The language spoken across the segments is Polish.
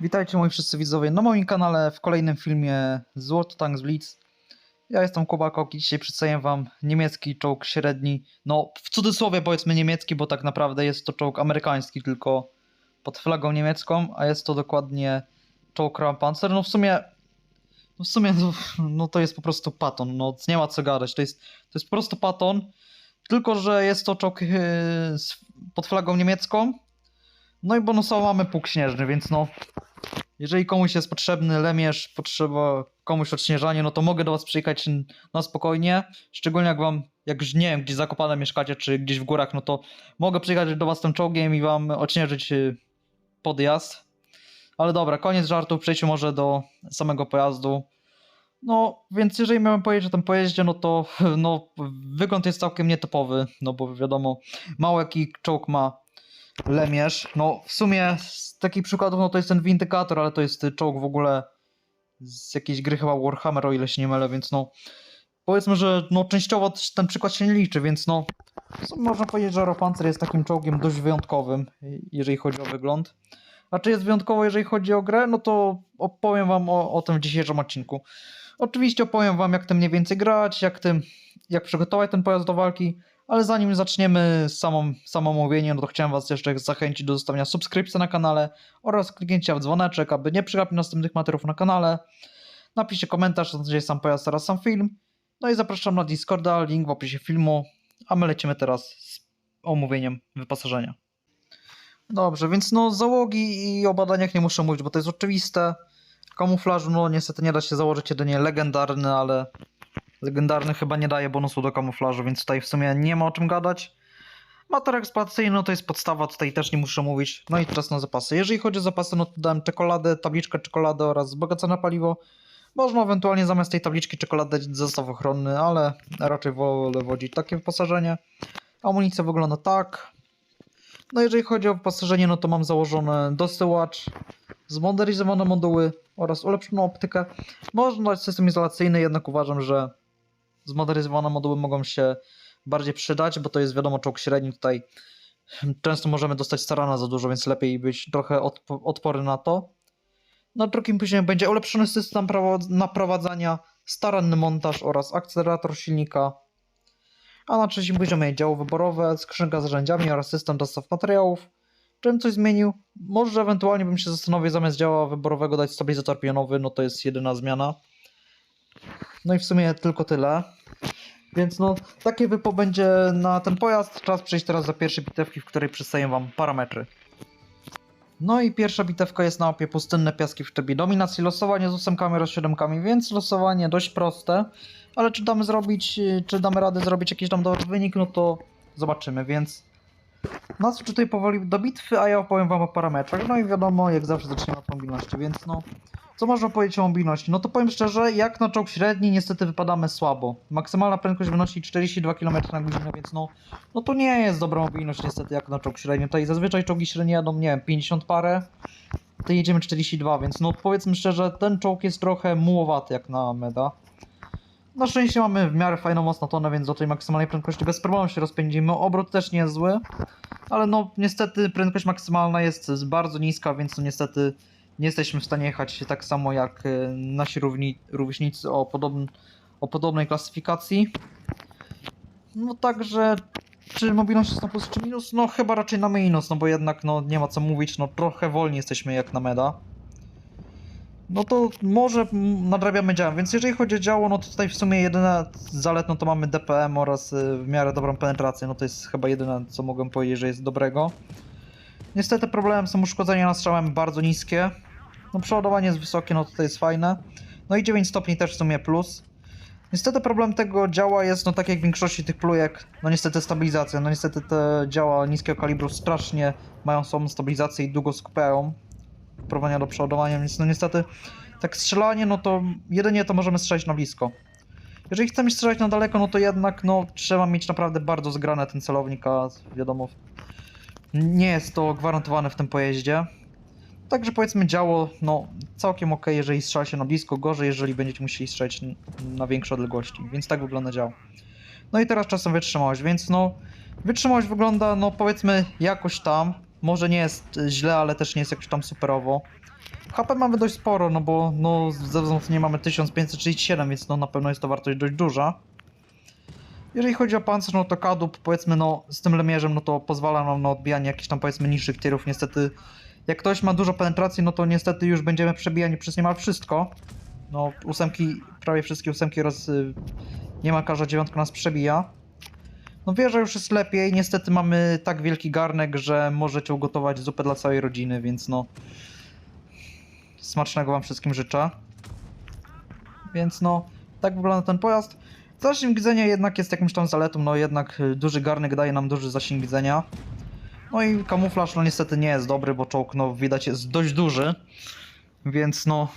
Witajcie moi wszyscy widzowie na moim kanale w kolejnym filmie Złoto Tanks Blitz. Ja jestem Kuba Koki, dzisiaj przedstawię wam niemiecki czołg średni, no w cudzysłowie powiedzmy niemiecki, bo tak naprawdę jest to czołg amerykański, tylko pod flagą niemiecką, a jest to dokładnie czołg Rampanzer. No w sumie, no w sumie no, no to jest po prostu paton, no nie ma co gadać, to jest, to jest po prostu paton, tylko że jest to czołg yy, pod flagą niemiecką, no i bonusowo mamy pług śnieżny, więc no jeżeli komuś jest potrzebny lemierz, potrzeba komuś odśnieżanie, no to mogę do was przyjechać na spokojnie. Szczególnie jak wam, jak już nie wiem, gdzieś zakopane mieszkacie, czy gdzieś w górach, no to mogę przyjechać do was tym czołgiem i wam odśnieżyć y, podjazd. Ale dobra, koniec żartów, przejdźmy może do samego pojazdu. No, więc jeżeli miałem powiedzieć o tym pojeździe, no to no, wygląd jest całkiem nietypowy, no bo wiadomo, mało jaki czołg ma Lemierz. No w sumie z takich przykładów, no to jest ten Vindicator, ale to jest czołg w ogóle z jakiejś gry chyba Warhammer, o ile się nie mylę, więc no powiedzmy, że no częściowo ten przykład się nie liczy, więc no można powiedzieć, że Europanzer jest takim czołgiem dość wyjątkowym, jeżeli chodzi o wygląd. A czy jest wyjątkowo, jeżeli chodzi o grę? No to opowiem wam o, o tym w dzisiejszym odcinku. Oczywiście opowiem wam, jak tym mniej więcej grać, jak tym, jak przygotować ten pojazd do walki, ale zanim zaczniemy samą, samo mówienie, no to chciałem Was jeszcze zachęcić do zostawienia subskrypcji na kanale oraz kliknięcia w dzwoneczek, aby nie przegapić następnych materiałów na kanale. Napiszcie komentarz, jest sam pojazd oraz sam film. No i zapraszam na Discorda, link w opisie filmu, a my lecimy teraz z omówieniem wyposażenia. Dobrze, więc no załogi i o badaniach nie muszę mówić, bo to jest oczywiste. Kamuflażu, no niestety nie da się założyć jedynie legendarny, ale Legendarny chyba nie daje bonusu do kamuflażu, więc tutaj w sumie nie ma o czym gadać. Motor eksploatacyjny no to jest podstawa, tutaj też nie muszę mówić. No i czas na zapasy. Jeżeli chodzi o zapasy, no to dałem czekoladę, tabliczkę czekolady oraz wzbogacone paliwo. Można ewentualnie zamiast tej tabliczki czekolady dać zestaw ochronny, ale raczej wolę wodzić takie wyposażenie. Amunicja wygląda tak. No jeżeli chodzi o wyposażenie, no to mam założone dosyłacz, zmodernizowane moduły oraz ulepszoną optykę. Można dać system izolacyjny, jednak uważam, że zmodernizowane moduły mogą się bardziej przydać, bo to jest wiadomo czołg średni tutaj. Często możemy dostać starana za dużo, więc lepiej być trochę odpo- odporny na to. Na drugim poziomie będzie ulepszony system naprowadzania, staranny montaż oraz akcelerator silnika. A na trzecim poziomie działo wyborowe, skrzynka z narzędziami oraz system dostaw materiałów. Czym coś zmienił? Może ewentualnie bym się zastanowił zamiast działa wyborowego dać stabilizator pionowy, no to jest jedyna zmiana. No i w sumie tylko tyle. Więc no, takie wypo będzie na ten pojazd. Czas przejść teraz do pierwszej bitewki, w której przedstawię wam parametry. No i pierwsza bitewka jest na mapie pustynne piaski w trybie dominacji. Losowanie z ósemkami oraz siódemkami, więc losowanie dość proste. Ale czy damy zrobić, czy damy radę zrobić jakiś tam dobry wynik, no to zobaczymy, więc nas tutaj powoli do bitwy, a ja opowiem wam o parametrach. No i wiadomo, jak zawsze zaczniemy od mobilności, więc no... Co można powiedzieć o mobilności? No to powiem szczerze, jak na czołg średni niestety wypadamy słabo. Maksymalna prędkość wynosi 42 km na godzinę, więc no, no to nie jest dobra mobilność niestety jak na czołg średni. Tutaj zazwyczaj czołgi średnie jadą, nie wiem, 50 parę, tutaj jedziemy 42, więc no powiedzmy szczerze, ten czołg jest trochę mułowaty jak na meda. Na szczęście mamy w miarę fajną mocną tonę, więc do tej maksymalnej prędkości bez problemu się rozpędzimy. Obrót też nie jest zły, ale no niestety prędkość maksymalna jest bardzo niska, więc no niestety nie jesteśmy w stanie jechać tak samo jak e, nasi równi, rówieśnicy o, podobn, o podobnej klasyfikacji. No także, czy mobilność jest na plus czy minus? No chyba raczej na minus, no bo jednak no nie ma co mówić, no trochę wolniej jesteśmy jak na meda. No to może nadrabiamy działem, więc jeżeli chodzi o działo, no to tutaj w sumie jedyne zaletną to mamy DPM oraz y, w miarę dobrą penetrację, no to jest chyba jedyne co mogę powiedzieć, że jest dobrego. Niestety problemem są uszkodzenia na strzałem bardzo niskie. No przeładowanie jest wysokie, no to jest fajne. No i 9 stopni też w sumie plus. Niestety problem tego działa jest, no tak jak w większości tych plujek, no niestety stabilizacja. No niestety te działa niskiego kalibru strasznie mają słabą stabilizację i długo skupiają prowania do przeładowania, więc no niestety tak strzelanie, no to jedynie to możemy strzelać na blisko. Jeżeli chcemy strzelać na daleko, no to jednak no trzeba mieć naprawdę bardzo zgrane ten celownik, a wiadomo, nie jest to gwarantowane w tym pojeździe. Także powiedzmy działo, no całkiem ok, jeżeli strzela się na blisko, gorzej, jeżeli będziecie musieli strzelać na większe odległości, więc tak wygląda działo. No i teraz czasem wytrzymałość, więc no wytrzymałość wygląda, no powiedzmy jakoś tam, może nie jest źle, ale też nie jest jakoś tam superowo. HP mamy dość sporo, no bo no, ze nie mamy 1537, więc no na pewno jest to wartość dość duża. Jeżeli chodzi o pancerz, no to kadłub, powiedzmy, no z tym lemierzem, no to pozwala nam na odbijanie jakichś tam, powiedzmy, niższych tirów. Niestety, jak ktoś ma dużo penetracji, no to niestety już będziemy przebijani przez niemal wszystko. No, ósemki, prawie wszystkie ósemki oraz y, niemal każda dziewiątka nas przebija. No wieża już jest lepiej, niestety mamy tak wielki garnek, że możecie ugotować zupę dla całej rodziny, więc no... Smacznego wam wszystkim życzę. Więc no, tak wygląda ten pojazd. Zasięg widzenia jednak jest jakimś tam zaletą, no jednak y, duży garnek daje nam duży zasięg widzenia. No i kamuflaż no niestety nie jest dobry, bo czołg no widać jest dość duży. Więc no...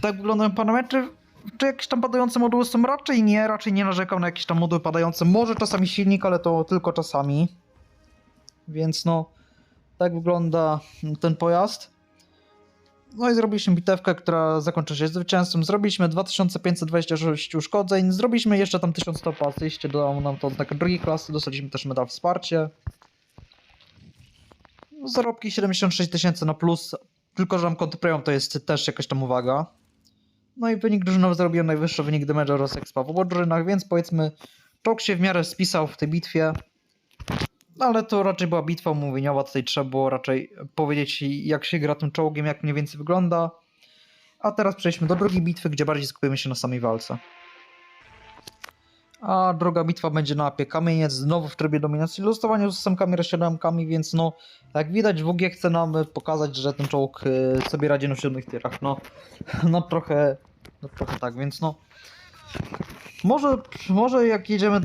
Tak wyglądają parametry. Czy jakieś tam padające moduły są? Raczej nie, raczej nie narzekam na jakieś tam moduły padające. Może czasami silnik, ale to tylko czasami. Więc no, tak wygląda ten pojazd. No i zrobiliśmy bitewkę, która zakończy się zwycięstwem. Zrobiliśmy 2526 uszkodzeń, zrobiliśmy jeszcze tam 1100 po asyście, dodało nam to oznakę drugiej klasy, dostaliśmy też medal wsparcie. Zarobki 76 tysięcy na plus, tylko że mam konty premium to jest też jakaś tam uwaga. No i wynik drużynowy zrobiłem najwyższy wynik damage'a oraz expa w obu drużynach, więc powiedzmy czołg się w miarę spisał w tej bitwie. Ale to raczej była bitwa omówieniowa, tutaj trzeba było raczej powiedzieć jak się gra tym czołgiem, jak mniej więcej wygląda. A teraz przejdźmy do drugiej bitwy, gdzie bardziej skupimy się na samej walce. A druga bitwa będzie na mapie Kamieniec, znowu w trybie dominacji, losowanie z ósemkami, rozsiadamkami, więc no, jak widać WG chce nam pokazać, że ten czołg y, sobie radzi na siódmych tyrach, no, no trochę, no trochę tak, więc no, może, może jak jedziemy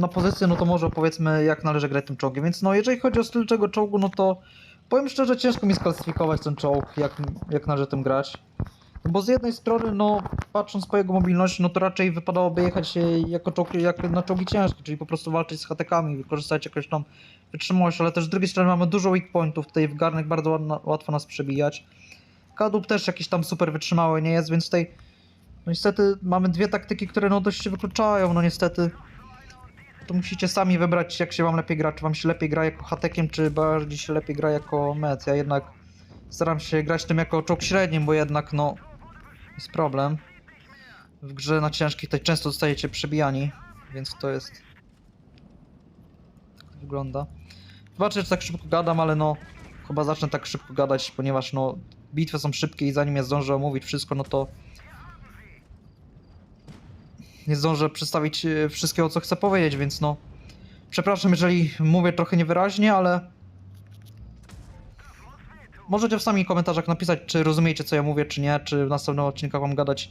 na pozycję, no to może powiedzmy jak należy grać tym czołgiem. Więc no jeżeli chodzi o styl tego czołgu, no to powiem szczerze, ciężko mi sklasyfikować ten czołg, jak, jak należy tym grać. Bo z jednej strony, no patrząc po jego mobilności, no to raczej wypadałoby jechać e, jako czołg, jak na czołgi ciężkie, czyli po prostu walczyć z hatekami, wykorzystać jakąś tam wytrzymałość, ale też z drugiej strony mamy dużo weak pointów, tutaj w garnek bardzo łatwo nas przebijać. Kadłub też jakiś tam super wytrzymały nie jest, więc tutaj no niestety mamy dwie taktyki, które no dość się wykluczają, no niestety. To musicie sami wybrać jak się wam lepiej gra, czy wam się lepiej gra jako hatekiem, czy bardziej się lepiej gra jako met. Ja jednak staram się grać tym jako czołg średnim, bo jednak no jest problem. W grze na ciężkich tutaj często zostajecie przebijani, więc to jest... Tak to wygląda. Zobaczę, czy tak szybko gadam, ale no chyba zacznę tak szybko gadać, ponieważ no bitwy są szybkie i zanim ja zdążę omówić wszystko, no to nie zdążę przedstawić e, wszystkiego, co chcę powiedzieć, więc no. Przepraszam, jeżeli mówię trochę niewyraźnie, ale. Możecie w samych komentarzach napisać, czy rozumiecie, co ja mówię, czy nie, czy w następnym odcinkach mam gadać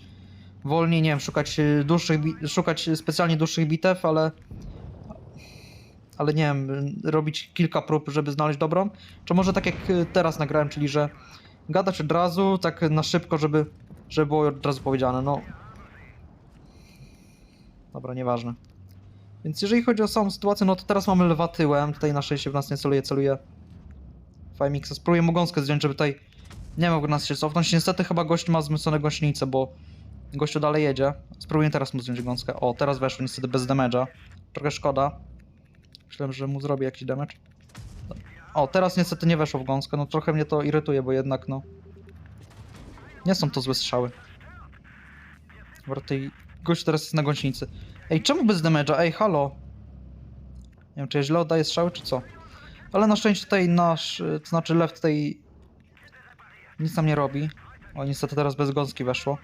wolniej, nie wiem, szukać e, dłuższych, szukać specjalnie dłuższych bitew, ale. Ale nie wiem, robić kilka prób, żeby znaleźć dobrą. Czy może tak jak e, teraz nagrałem, czyli że gadać od razu, tak na szybko, żeby, żeby było od razu powiedziane. No, Dobra, nieważne. Więc jeżeli chodzi o samą sytuację, no to teraz mamy lwa tyłem. Tutaj na szczęście w nas nie celuje, celuje Fajmixa. Spróbuję mu gąskę zdjąć, żeby tutaj nie mógł nas się cofnąć. Niestety chyba gość ma zmyślone gąsienicę, bo gościu dalej jedzie. Spróbuję teraz mu zdjąć gąskę. O, teraz weszło niestety bez damage'a. Trochę szkoda. Myślałem, że mu zrobię jakiś damage. O, teraz niestety nie weszło w gąskę. No trochę mnie to irytuje, bo jednak no... Nie są to złe strzały. Tutaj gość teraz jest na gąsienicy. Ej, czemu bez damage'a? Ej, halo. Nie wiem, czy ja źle oddaję strzały, czy co. Ale na szczęście tutaj nasz, y, to znaczy left tutaj nic nam nie robi. O, niestety teraz bez gąski weszło.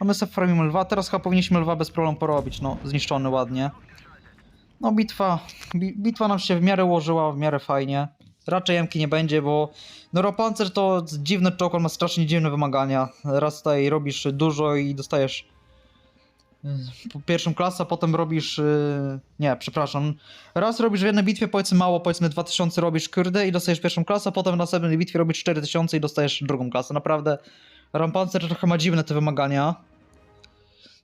A my sobie farmimy lwa. Teraz chyba powinniśmy lwa bez problemu porobić. No, zniszczony ładnie. No, bitwa, bi, bitwa nam się w miarę ułożyła, w miarę fajnie. Raczej jemki nie będzie, bo Neuropancer to dziwny czołg, on ma strasznie dziwne wymagania. Raz tutaj robisz dużo i dostajesz pierwszą klasę, a potem robisz. Yy... Nie, przepraszam. Raz robisz w jednej bitwie, powiedzmy mało, powiedzmy 2000 robisz kurde i dostajesz pierwszą klasę, a potem w następnej bitwie robisz 4000 i dostajesz drugą klasę. Naprawdę Rampancer trochę ma dziwne te wymagania.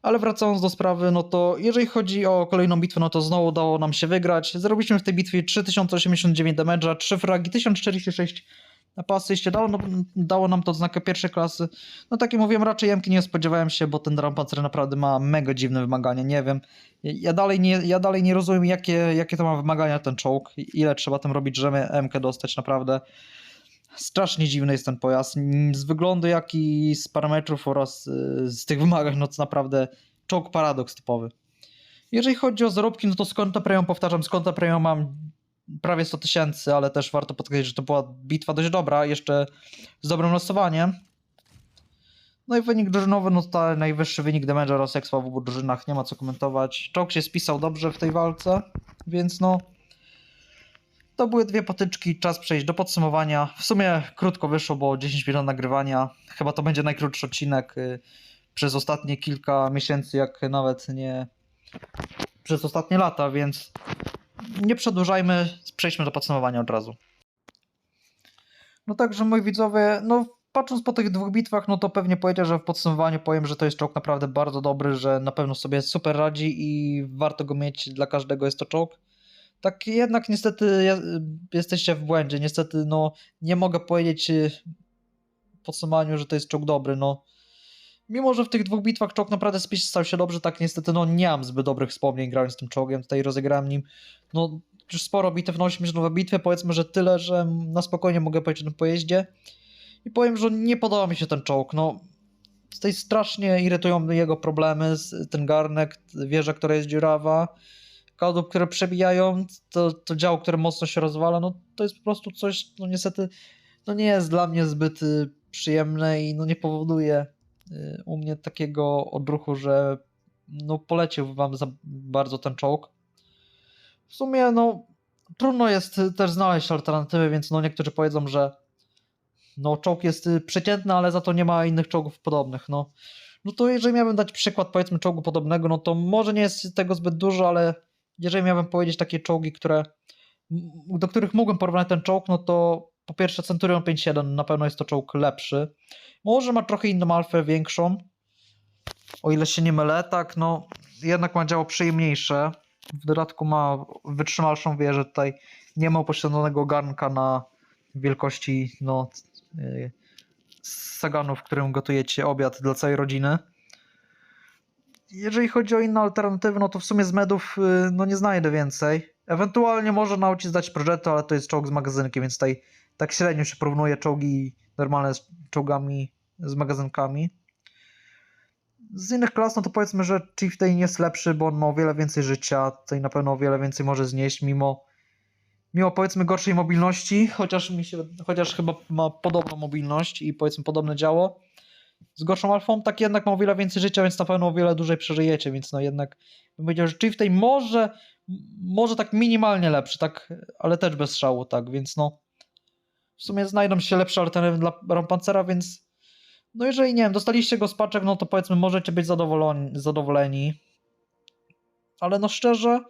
Ale wracając do sprawy, no to jeżeli chodzi o kolejną bitwę, no to znowu udało nam się wygrać. Zrobiliśmy w tej bitwie 3089 damage'a, 3 fragi, 1046 na pasy, jeśli dało, no, dało nam to odznakę pierwszej klasy. No tak jak mówiłem, raczej Jemki nie spodziewałem się, bo ten Rampancer naprawdę ma mega dziwne wymagania, nie wiem. Ja dalej nie, ja dalej nie rozumiem, jakie, jakie to ma wymagania ten czołg, ile trzeba tam robić, żeby MK dostać, naprawdę. Strasznie dziwny jest ten pojazd. Z wyglądu, jak i z parametrów oraz y, z tych wymagań, no to naprawdę czołg paradoks typowy. Jeżeli chodzi o zarobki, no to z konta premium, powtarzam, z konta premium mam prawie 100 tysięcy, ale też warto podkreślić, że to była bitwa dość dobra, jeszcze z dobrym losowaniem. No i wynik drużynowy, no to najwyższy wynik damage'a expa w obu drużynach, nie ma co komentować. Czołg się spisał dobrze w tej walce, więc no... To były dwie potyczki, czas przejść do podsumowania. W sumie krótko wyszło, bo 10 minut nagrywania. Chyba to będzie najkrótszy odcinek y, przez ostatnie kilka miesięcy, jak nawet nie przez ostatnie lata, więc nie przedłużajmy, przejdźmy do podsumowania od razu. No także moi widzowie, no patrząc po tych dwóch bitwach, no to pewnie powiedział, że w podsumowaniu powiem, że to jest czołg naprawdę bardzo dobry, że na pewno sobie super radzi i warto go mieć, dla każdego jest to czołg. Tak jednak niestety jesteście w błędzie, niestety no nie mogę powiedzieć w podsumowaniu, że to jest czołg dobry, no. Mimo, że w tych dwóch bitwach czołg naprawdę spisał się dobrze, tak niestety no nie mam zbyt dobrych wspomnień grając tym czołgiem, tutaj rozegrałem nim no już sporo bitew na 8 bitwy, powiedzmy, że tyle, że na spokojnie mogę powiedzieć o tym pojeździe. I powiem, że nie podoba mi się ten czołg, no. Tutaj strasznie irytują jego problemy, z- ten garnek, wieża, która jest dziurawa, kadłub, które przebijają, to, to działo, które mocno się rozwala, no to jest po prostu coś, no niestety, no nie jest dla mnie zbyt y, przyjemne i no nie powoduje u mnie takiego odruchu, że no polecił wam za bardzo ten czołg. W sumie, no, trudno jest y, też znaleźć alternatywy, więc no niektórzy powiedzą, że no czołg jest y, przeciętny, ale za to nie ma innych czołgów podobnych, no. No to jeżeli miałbym dać przykład, powiedzmy, czołgu podobnego, no to może nie jest tego zbyt dużo, ale jeżeli miałbym powiedzieć takie czołgi, które, do których mógłbym porównać ten czołg, no to po pierwsze Centurion 5.7 na pewno jest to czołg lepszy. Może ma trochę inną alfę, większą, o ile się nie mylę, tak, no jednak ma działo przyjemniejsze. W dodatku ma wytrzymalszą wieżę, tutaj nie ma upośledzonego garnka na wielkości no, yy, saganu, w którym gotujecie obiad dla całej rodziny. Jeżeli chodzi o inne alternatywy, no to w sumie z medów yy, no nie znajdę więcej. Ewentualnie może nauczyć zdać Progetto, ale to jest czołg z magazynkiem, więc tutaj tak średnio się porównuje czołgi normalne z czołgami z magazynkami. Z innych klas, no to powiedzmy, że Chieftain jest lepszy, bo on ma o wiele więcej życia, tutaj na pewno o wiele więcej może znieść, mimo, mimo powiedzmy gorszej mobilności, chociaż mi się, chociaż chyba ma podobną mobilność i powiedzmy podobne działo. Z gorszą alfą, tak jednak ma o wiele więcej życia, więc na pewno o wiele dłużej przeżyjecie, więc no jednak bym powiedział, że Chieftain może, może tak minimalnie lepszy, tak, ale też bez szału, tak, więc no w sumie znajdą się lepsze alternatywy dla Rampancera, więc no jeżeli nie wiem, dostaliście go z paczek, no to powiedzmy możecie być zadowoleni, zadowoleni. Ale no szczerze,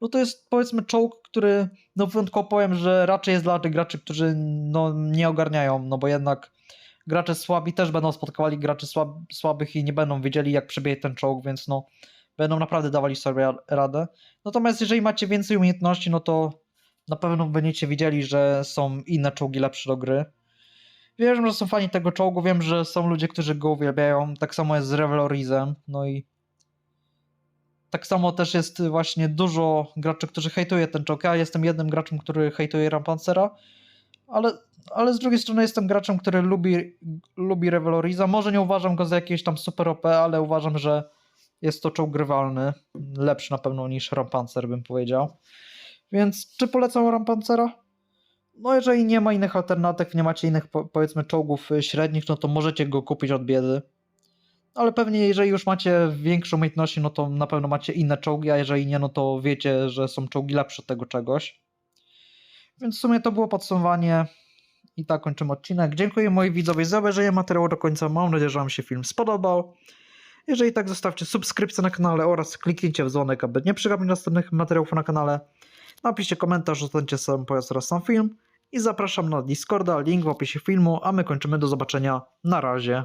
no to jest powiedzmy czołg, który no wyjątkowo powiem, że raczej jest dla tych graczy, którzy no nie ogarniają, no bo jednak gracze słabi też będą spotkali graczy słab, słabych i nie będą wiedzieli jak przebiegać ten czołg, więc no będą naprawdę dawali sobie radę. Natomiast jeżeli macie więcej umiejętności, no to na pewno będziecie widzieli, że są inne czołgi lepsze do gry. Wiem, że są fani tego czołgu, wiem, że są ludzie, którzy go uwielbiają. Tak samo jest z Revelorizem. No i tak samo też jest właśnie dużo graczy, którzy hejtuje ten czołg. Ja jestem jednym graczem, który hejtuje Rampancera, ale, ale z drugiej strony jestem graczem, który lubi, lubi Reveloriza. Może nie uważam go za jakiegoś tam super OP, ale uważam, że jest to czołg grywalny. Lepszy na pewno niż Rampancer, bym powiedział. Więc czy polecam Rampancera? No jeżeli nie ma innych alternatyw, nie macie innych po, powiedzmy czołgów średnich, no to możecie go kupić od biedy. Ale pewnie jeżeli już macie większą umiejętności, no to na pewno macie inne czołgi, a jeżeli nie, no to wiecie, że są czołgi lepsze od tego czegoś. Więc w sumie to było podsumowanie i tak kończymy odcinek. Dziękuję moi widzowie za obejrzenie materiału do końca. Mam nadzieję, że Wam się film spodobał. Jeżeli tak, zostawcie subskrypcję na kanale oraz kliknijcie w dzwonek, aby nie przegapić następnych materiałów na kanale. Napiszcie komentarz, ocencie sam pojazd oraz sam film i zapraszam na Discorda, link w opisie filmu, a my kończymy, do zobaczenia, na razie.